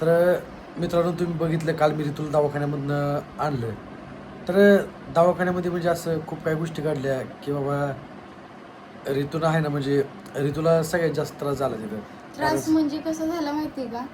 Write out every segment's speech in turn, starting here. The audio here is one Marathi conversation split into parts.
तर मित्रांनो तुम्ही बघितलं काल मी ऋतूला दवाखान्यामधनं आणलं. तर दवाखान्यामध्ये म्हणजे असं खूप काही गोष्टी घडल्या की बाबा ऋतून आहे ना म्हणजे ऋतूला सगळ्यात जास्त त्रास झाला तिथं. त्रास म्हणजे कसं झालं माहितीये का?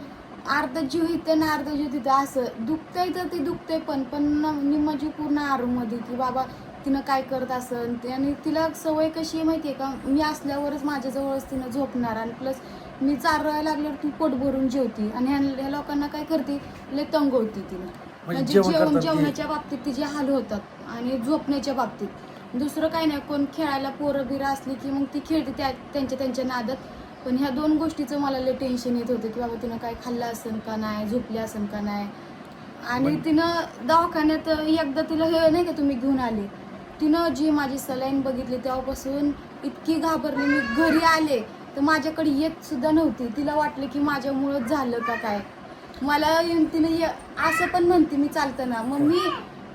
अर्धा जीव इथं ना अर्धा जीव तिथं असं. दुखतंय तर ते दुखतंय पण पण न- निम्मा जीव पूर्ण आरूमध्ये की बाबा तिनं काय करत असन ते. आणि तिला सवय कशी आहे माहितीये का? मी असल्यावरच माझ्याजवळच तिनं झोपणार आणि प्लस मी चारायला लागल्यावर ती पोट भरून जेवती. आणि ह्या लोकांना काय करते? लय तंग होती तिला म्हणजे जेवण जेवण जेवणाच्या बाबतीत तिचे हाल होतात आणि झोपण्याच्या बाबतीत. दुसरं काय नाही कोण खेळायला पोरं बिरं असली की मग ती खेळते त्या त्यांच्या त्यांच्या नादात. पण ह्या दोन गोष्टीचं मला लय टेन्शन येत होतं की बाबा तिनं काय खाल्लं असेल का नाही झोपली असेल का नाही. आणि तिनं दवाखान्यात एकदा तिला हे नाही का तुम्ही घेऊन आले. तिनं जी माझी सलाईन बघितली तेव्हापासून इतकी घाबरली. मी घरी आले. तर माझ्याकडे येत सुद्धा नव्हती. तिला वाटलं की माझ्यामुळं झालं का काय? मला येऊन तिने ये- असं पण म्हणते मी चालताना. मम्मी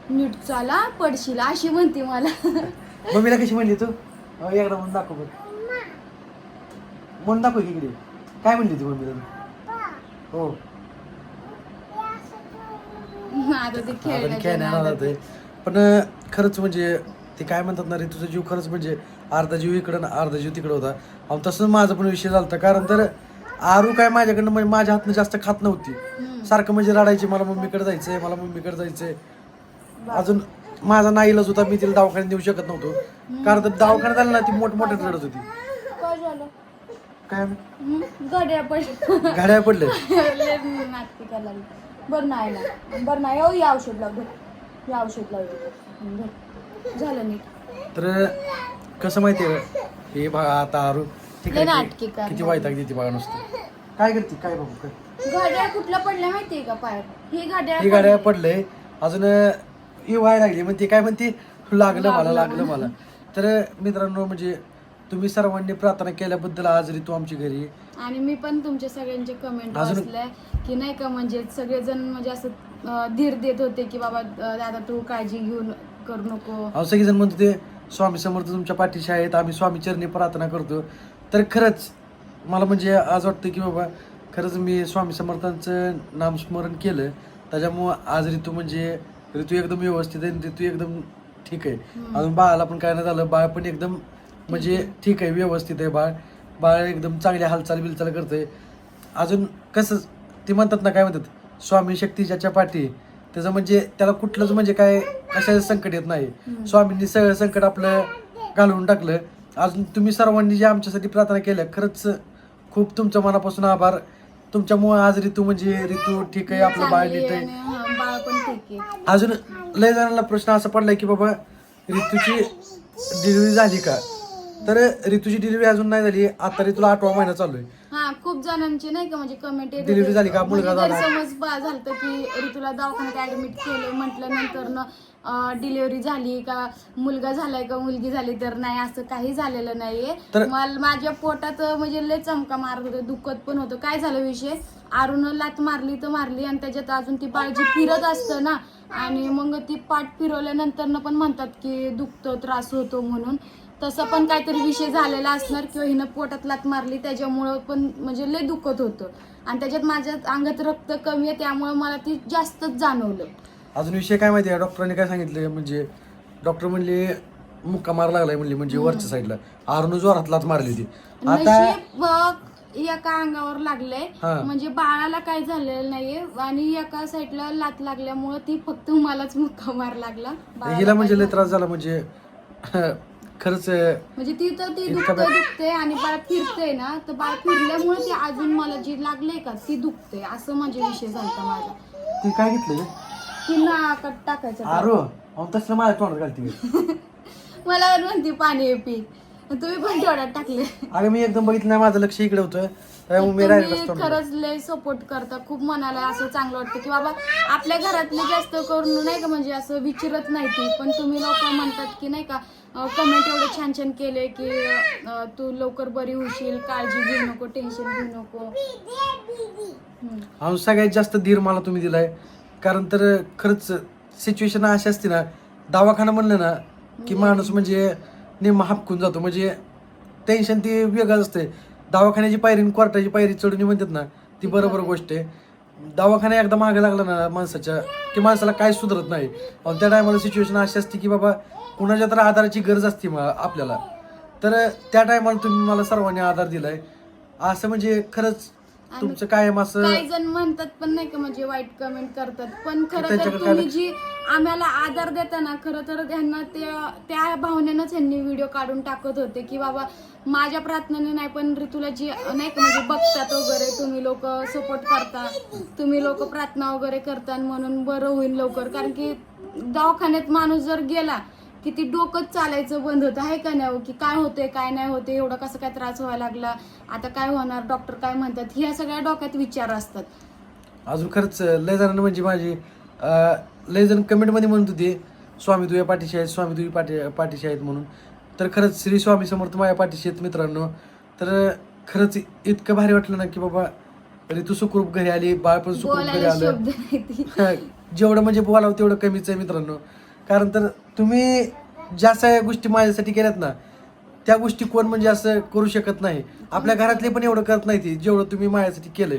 नीट चाला पडशील अशी म्हणते मला. मम्मीला कशी म्हणली तू? एकदा म्हणून दाखव बघ म्हणून दाखव की इकडे. काय म्हणली ती मम्मीला हो. आता ते आता खेळण्याच्या खेळण्याला नादात जाते पण अं, खरंच म्हणजे ते काय म्हणतात ना रे तुझा जीव खरंच म्हणजे अर्धा जीव इकडं ना अर्धा जीव तिकडं होता. अहो तसंच माझा पण विषय झाला कारण तर आरू काय माझ्याकडनं म्हणजे माझ्या हातनं जास्त खात नव्हती. सारखं म्हणजे रडायची मला मम्मीकडे जायचंय मला मम्मीकडे जायचंय. अजून माझा नाईलाज होता मी तिला दवाखान्यात देऊ शकत नव्हतो. कारण तर दवाखान्यात आलं ना ती मोठमोठ्यात रडत होती. काय झालं? काय? हम्म, गड्या पण गाड्या पडले लय नाटकी करायला लागली. बरं नाही बरं नाही. औषध लाव धर हे औषध धर झालं नीट. तर कसं माहितीये का? हे बघा आता आरू ठीक लय आहे नाटकी ती- करणार. किती बघा नुसतं. काय करते? काय बघू काय? गाड्या कुठल्या पडल्या माहितीये का पायात ही गाड्या ही गाड्या पडले अजून ही व्हायला लागली. म्हणते काय म्हणते? लागलं मला लागलं मला. तर मित्रांनो म्हणजे तुम्ही सर्वांनी प्रार्थना केल्याबद्दल आज ऋतू आमची घरी. आणि मी पण तुमच्या सगळ्यांचे कमेंट अजून- वाचले की नाही का म्हणजे सगळेजण म्हणजे असं अं, धीर देत होते की बाबा अं, दादा तू काळजी घेऊन करू नको. अहो सगळेजण म्हणतो ते स्वामी समर्थ तुमच्या पाठीशी आहेत आम्ही स्वामी चरणी प्रार्थना करतो. तर खरंच मला म्हणजे आज वाटतं की बाबा खरंच मी स्वामी समर्थांचं नामस्मरण केलं. त्याच्यामुळं आज ऋतू म्हणजे ऋतू एकदम व्यवस्थित आहे ऋतू एकदम ठीक आहे. अजून बाळाला पण काय नाही झालं बाळ पण एकदम म्हणजे ठीक आहे व्यवस्थित आहे बाळ. बाळ एकदम चांगली हालचाल बिलचाल करतंय. अजून कसं ते म्हणतात ना काय म्हणतात? स्वामी शक्ती ज्याच्या पाठी त्याचं म्हणजे त्याला कुठलंच म्हणजे काय कशाचं संकट येत नाही. स्वामींनी सगळं संकट आपलं घालवून टाकलं. अजून तुम्ही सर्वांनी जे आमच्यासाठी प्रार्थना केल्या खरंच खूप तुमच्या मनापासून आभार. तुमच्यामुळे आज ऋतू म्हणजे ऋतू ठीक आहे आपलं बाळ नीट आहे. अजून लय जणांना प्रश्न असा पडलाय की बाबा ऋतूची डिलिव्हरी झाली का? तर ऋतूची डिलिव्हरी अजून नाही झाली. आता ऋतूला आठवा महिना चालू आहे. हा खूप जणांचे नाही का म्हणजे कमेंट येत Delivery झाली का? मुलगा झाला? समज झालं की ऋतूला दवाखान्यात ऍडमिट केलं म्हटल्यानंतर न डिलिव्हरी झाली का? मुलगा झालाय का? मुलगी झाली तर नाही असं काही झालेलं नाहीये. तर- मला माझ्या पोटात म्हणजे लय चमका मारत होतं दुखत पण होतं. काय झालं विषय? आरून लात मारली तर मारली आणि त्याच्यात अजून ती बाळजी फिरत असतं ना. आणि मग ती पाठ फिरवल्यानंतर न पण म्हणतात की दुखतं त्रास होतो म्हणून. तसं पण काहीतरी विषय झालेला असणार किंवा हिनं पोटात लात मारली त्याच्यामुळं पण म्हणजे लय दुखत होतं. आणि त्याच्यात माझ्या अंगात रक्त कमी आहे त्यामुळे मला ती जास्तच जाणवलं. अजून विषय काय माहिती आहे? डॉक्टरांनी काय सांगितलं? म्हणजे डॉक्टर म्हणले मुक्का मारा लागलाय म्हणली म्हणजे वरच्या साईडला आरून जोरात लात मारली होती आता नशीब बघ एका अंगावर लागलंय. हा. म्हणजे बाळाला काय झालेलं नाहीये आणि एका साईडला लात लागल्यामुळं ती फक्त मलाच मुक्का मार लागला. बाळाला हिला म्हणजे लय त्रास झाला म्हणजे खरंच म्हणजे ती तर ती इतका दुखते बा- दुखते आणि बाळ फिरते ना तर बाळ फिरल्यामुळे ती अजून मला जी लागले का ती दुखते असं म्हणजे विषय झालता माझा ती काय घेतलं? ती नाकात टाकायचं आरो अहो तसलं माझ्या तोंडात घालते मला म्हणते पाणी पी तुम्ही पण तेवढ्यात टाकले. अगं मी एकदम बघितलं नाही माझं लक्ष इकडे होतं. त्यामुळे मी तुम्ही राहिलं खरंच लय सपोर्ट करता. खूप मनाला असं चांगलं वाटतं की बाबा आपल्या घरातले जास्त करून नाही का म्हणजे असं विचारत नाही ती पण तुम्ही लोक म्हणतात की नाही का कमेंट एवढे छान छान केले की तू लवकर बरी होशील काळजी घेऊ नको टेन्शन घेऊ नको. अहो सगळ्यात जास्त धीर मला तुम्ही दिलाय. कारण तर खरंच सिच्युएशन अशी असते ना दवाखाना म्हणलं ना की माणूस म्हणजे नेमका हापकून जातो. म्हणजे टेन्शन ती वेगळंच असते दवाखान्याची पायरी कोर्टाची पायरी चढून म्हणतात ना ती बरोबर. गोष्ट आहे. दवाखाना एकदा मागे लागला ना माणसाच्या की माणसाला काय सुधरत नाही. आणि त्या टायमाला सिच्युएशन अशी असते की बाबा कुणाच्या तर आधाराची गरज असते मग आपल्याला. तर त्या टायमाला तुम्ही मला सर्वांनी आधार दिलाय. असं म्हणजे खरंच तुमचं कायम असं काही जण म्हणतात पण नाही का म्हणजे वाईट कमेंट करतात. पण खरं तर त्याच्याकडे तुम्ही काय- जी आम्हाला आधार देता ना खरं तर त्यांना त्या त्या भावनेनंच यांनी व्हिडिओ काढून टाकत होते की बाबा माझ्या प्रार्थनेने नाही पण ऋतूला जी नाही का म्हणजे बघतात वगैरे तुम्ही लोक सपोर्ट करता. तुम्ही लोक प्रार्थना वगैरे करता म्हणून बरं होईल लवकर. कारण की दवाखान्यात माणूस जर गेला की ती डोकंच चालायचं बंद होतं. आहे का नाही हो? की काय होते काय नाही होते एवढा कसं काय त्रास व्हायला लागला? आता काय होणार? डॉक्टर काय म्हणतात? ह्या सगळ्या डोक्यात विचार असतात. अजून खरंच लय जणांना म्हणजे माझी अं, लय जण कमेंटमध्ये म्हणत होते स्वामी तुझ्या पाठीशी आहेत स्वामी तुझी पाठी पाठीशी आहेत म्हणून. तर खरंच श्री स्वामी समर्थ माझ्या पाठीशी आहेत मित्रांनो. तर खरंच इतकं भारी वाटलं ना की बाबा ऋतू सुखरूप घरी आली बाळ पण सुखरूप घरी बोलायला आलं. शब्द नाही ती. जेवढं म्हणजे बोलावं तेवढं कमीच आहे मित्रांनो. कारण तर तुम्ही ज्या सगळ्या गोष्टी माझ्यासाठी केल्यात ना त्या गोष्टी कोण म्हणजे असं करू शकत नाही. आपल्या घरातले पण एवढं करत नाही ती जेवढं तुम्ही माझ्यासाठी केलंय.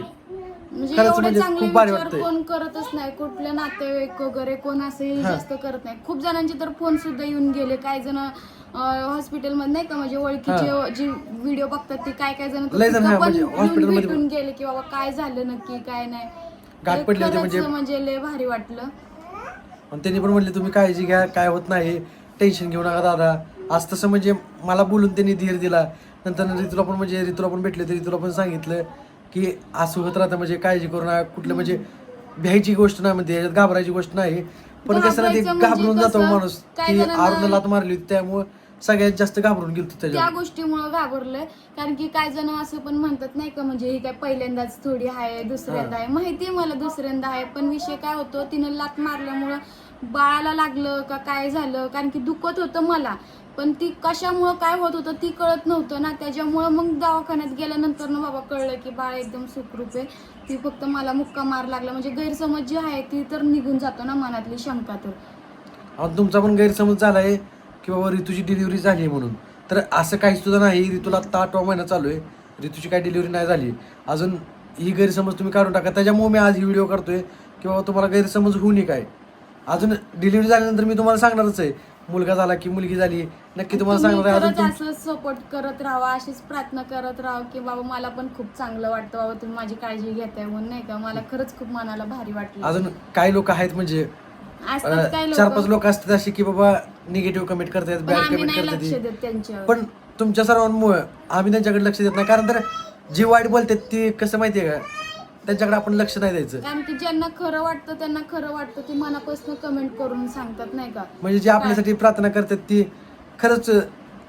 म्हणजे खरंच एवढे म्हणजे चांगले खूप भारी विचार वाटतंय. कोण करतच नाही कुठले नातेवाईक वगैरे कोण असंही हा. जास्त करत नाही. खूप जणांचे तर फोन सुद्धा येऊन गेले काही जण हॉस्पिटलमध्ये नाही का म्हणजे ओळखीचे जी व्हिडिओ बघतात ते काय काय जण तर लय जण तिथं हा, पण म्हणजे येऊन मध्ये भेटून गेले की बाबा काय झालं नक्की काय नाही. गाठ ते पडली होती खरंच म्हणजे- म्हणजे लय भारी वाटलं. आणि त्यांनी पण म्हणले तुम्ही काळजी घ्या काय होत नाही टेन्शन घेऊ नका दादा. आज तसं म्हणजे मला बोलून त्यांनी धीर दिला. नंतर ऋतूला पण म्हणजे ऋतूला पण भेटले तर ऋतूला पण सांगितलं की असं होत राहतं म्हणजे काळजी करू नका कुठलं म्हणजे भ्यायची गोष्ट नाही म्हणजे याच्यात घाबरायची गोष्ट नाही. पण कसं ना ते म्हणजे घाबरून जातो माणूस की लात मारली होती त्यामुळं सगळ्यात जास्त घाबरून गेलो त्या गोष्टीमुळे घाबरलोय. कारण की काय जण असं पण म्हणतात नाही का म्हणजे ही काय पहिल्यांदाच थोडी आहे दुसऱ्यांदा आहे. माहितीये मला दुसऱ्यांदा आहे पण विषय काय होतो तिनं लात मारल्यामुळं बाळाला लागलं का काय झालं कारण की दुखत होतं मला. पण ती कशामुळं काय होत होतं ती कळत नव्हतं ना. त्याच्यामुळं मग दवाखान्यात गेल्यानंतर ना बाबा कळलं की बाळ एकदम सुखरूप आहे. ती फक्त मला मुक्का मार लागला. म्हणजे गैरसमज जी आहे ती तर निघून जातो ना मनातली शंका तर. तुमचा पण गैरसमज झालाय. की बाबा ऋतूची डिलिव्हरी झाली आहे म्हणून. तर असं काही सुद्धा नाही ऋतूला आता आठवा महिना चालू आहे. ऋतूची काही डिलिव्हरी नाही झाली. अजून ही गैरसमज तुम्ही काढून टाका. त्याच्यामुळे मी आज ही व्हिडिओ करतोय. की बाबा तुम्हाला गैरसमज होऊ नये काय. अजून डिलिव्हरी झाल्यानंतर मी तुम्हाला सांगणारच आहे. मुलगा झाला की मुलगी झाली नक्की तुम्हाला तुम्ही सांगणार आहे अजून खरंच तुम- असं सपोर्ट करत राहा अशीच प्रार्थना करत राहा की बाबा मला पण खूप चांगलं वाटतं. बाबा तुम्ही माझी काळजी घेताय म्हणून नाही का? मला खरंच खूप मनाला भारी वाटलं. अजून काही लोक आहेत म्हणजे असतात काय अं, चार पाच लोक असतात असे की बाबा निगेटिव्ह कमेंट करतात पण बॅड आम्ही कमेंट नाही लक्ष करतात त्यांच्यावर. पण तुमच्या सर्वांमुळे आम्ही त्यांच्याकडे लक्ष देत नाही. कारण तर जी वाईट बोलतात ती कसं माहितीये का? त्यांच्याकडे आपण लक्ष नाही द्यायचं. कारण की ज्यांना खरं वाटतं त्यांना खरं वाटतं. ते मनापासून कमेंट करून सांगतात नाही का? म्हणजे जे आपल्यासाठी प्रार्थना करतात ती खरंच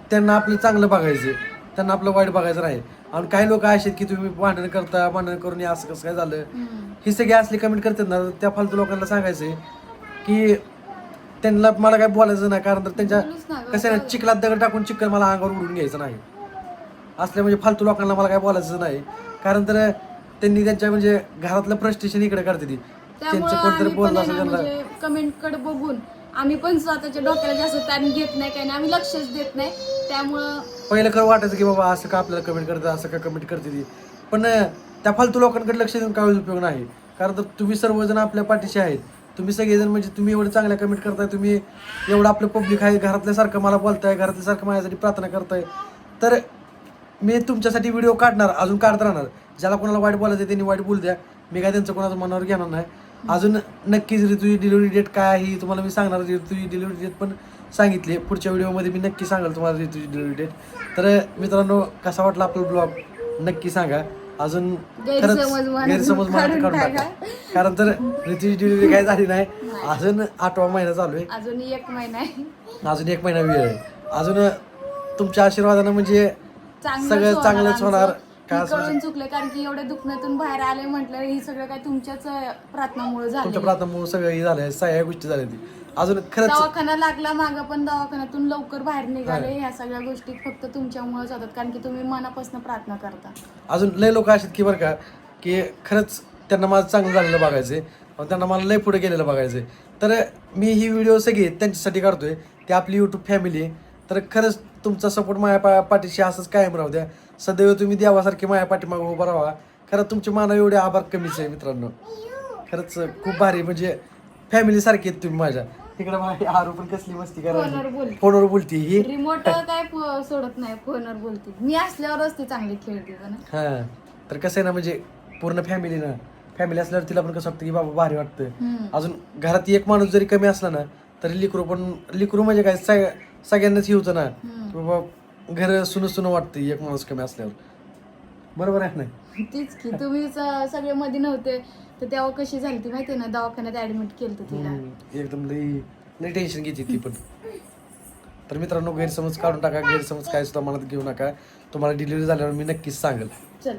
त्यांना आपलं चांगलं बघायचं त्यांना आपलं वाईट बघायचं नाही. आणि काही लोक असे आहेत की तुम्ही भांडण करता भांडण करून हे असं कसं काय झालं? हम्म. ही सगळी असली कमेंट करतात ना त्या फालतू लोकांना सांगायचंय. की त्यांना मला काय बोलायचं नाही कारण तर त्यांच्या. कसं आहे ना चिखलात दगड टाकून चिखल मला अंगावर उडून घ्यायचं नाही. असल्या म्हणजे फालतू लोकांना मला काय बोलायचं नाही. कारण तर त्यांनी त्यांच्या म्हणजे घरातलं फ्रस्ट्रेशन इकडे करते ती. त्यांचं कोणतरी बोललं असेल त्यांना कमेंटकडे बघून आम्ही पण स्वतःच्या डोक्याला जास्त ताण घेत नाही काही नाही. आम्ही लक्षच देत नाही. त्यामुळं पहिलं खरं वाटायचं की बाबा असं का आपल्याला कमेंट करतात असं का कमेंट करते ती. पण अं, त्या फालतू लोकांकडे लक्ष देऊन काय उपयोग नाही. कारण तर तुम्ही सर्वजण आपल्या पाठीशी आहेत. तुम्ही सगळेजण म्हणजे तुम्ही एवढं चांगल्या कमेंट करताय तुम्ही एवढं आपलं पब्लिक आहे घरातल्यासारखं मला बोलताय घरातल्यासारखं माझ्यासाठी प्रार्थना करताय. तर मी तुमच्यासाठी व्हिडिओ काढणार अजून काढत राहणार. ज्याला कोणाला वाईट बोलायचं त्यांनी वाईट बोल द्या. मी काय त्यांचं कोणाचं मनावर घेणार नाही. अजून नक्कीच ऋतूची डिलिव्हरी डेट काय आहे ही तुम्हाला मी सांगणार ऋतूची डिलिव्हरी डेट पण सांगितली पुढच्या व्हिडिओमध्ये मी नक्की सांगाल तुम्हाला ऋतूची डिलिव्हरी डेट तर मित्रांनो कसा वाटला आपला ब्लॉग नक्की सांगा. अजून खरंच गैरसमज मनातून काढून टाका. कारण तर ऋतूची डिलिव्हरी काय झाली नाही. अजून आठवा महिना चालू आहे. अजून एक महिना आहे. अजून एक महिना वेळ आहे. अजून तुमच्या आशीर्वादानं म्हणजे सगळं चांगलंच. होणार. कळून चुकले कारण की एवढ्या दुखण्यातून बाहेर आले म्हटलं हे सगळं काय तुमच्याच प्रार्थनामुळे तुमच्या झालं प्रार्थनामुळे सगळं हे झालंय. सगळ्या गोष्टी झाल्या ती अजून खरंच दवाखाना लागला माग पण दवाखान्यातून लवकर बाहेर निघाले. ह्या सगळ्या गोष्टी फक्त तुमच्यामुळेच होतात. कारण की तुम्ही मनापासून प्रार्थना करता. अजून लय लोक असे की बरं का की खरंच त्यांना माझं चांगलं झालेलं बघायचंय. त्यांना मला लय पुढे गेलेलं बघायचंय. तर मी ही व्हिडिओ सगळी त्यांच्यासाठी काढतोय. ते आपली यूट्यूब फॅमिली तर खरंच तुमचा सपोर्ट माझ्या पा पाठीशी असंच कायम राहू द्या. सदैव तुम्ही देवासारखे माझ्या पाठीमागे उभा राहा. खरं तुमचे मानव एवढे आभार कमीच आहे मित्रांनो. खरंच खूप भारी म्हणजे फॅमिली सारखी आहेत तुम्ही माझ्या. तिकडे माझी आरू पण कसली मस्ती फोनवर करायची बोलते. फोनवर बोलती ही? रिमोट काय प- सोडत नाही फोनवर बोलते. मी असल्यावरच ती चांगली खेळते हा. तर कसं आहे ना म्हणजे पूर्ण फॅमिली ना फॅमिली असल्यावर तिला पण कसं वाटतं की बाबा भारी वाटतं हम्म. अजून घरात एक माणूस जरी कमी असला ना तरी लिकरू पण लिकरू म्हणजे काय? सग- सगळ्यांनाच हे होतं ना. की बाबा घर सुन सुन वाटतं एक माणूस कमी असल्यावर. बरोबर आहे ना तीच की तुम्ही स- सगळे मध्ये नव्हते तर तेव्हा कशी झाली ती माहितीये ना दवाखान्यात ऍडमिट केलं तिला. हम्म, एकदम लई लई टेन्शन घेते ती पण. तर मित्रांनो गैरसमज काढून टाका गैरसमज काय सुद्धा मनात घेऊ नका. तुम्हाला डिलिव्हरी झाल्यावर मी नक्कीच सांगेल. चल.